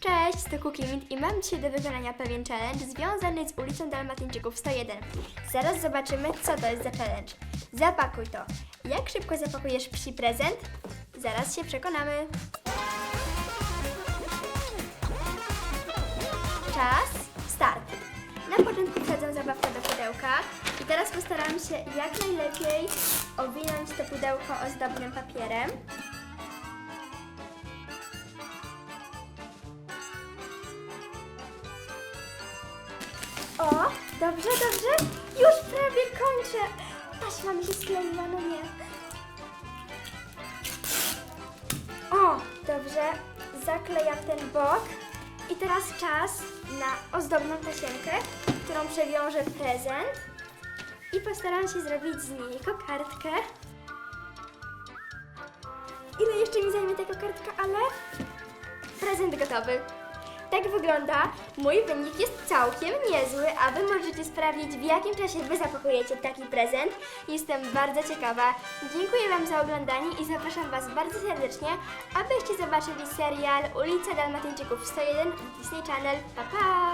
Cześć, to Cookie i mam dzisiaj do wykonania pewien challenge związany z ulicą Dalmatyńczyków 101. Zaraz zobaczymy, co to jest za challenge. Zapakuj to. Jak szybko zapakujesz psi prezent? Zaraz się przekonamy. Czas, postaram się jak najlepiej owinąć to pudełko ozdobnym papierem. O, dobrze, dobrze. Już prawie kończę. Taśma mi się skleiła, no nie. O, dobrze. Zaklejam ten bok. I teraz czas na ozdobną tasiemkę, którą przewiążę prezent. I postaram się zrobić z niej kokardkę. Ile jeszcze mi zajmie ta kokardka, ale prezent gotowy. Tak wygląda. Mój wynik jest całkiem niezły, a Wy możecie sprawdzić, w jakim czasie Wy zapakujecie taki prezent. Jestem bardzo ciekawa. Dziękuję Wam za oglądanie i zapraszam Was bardzo serdecznie, abyście zobaczyli serial Ulica Dalmatyńczyków 101 w Disney Channel. Pa, pa!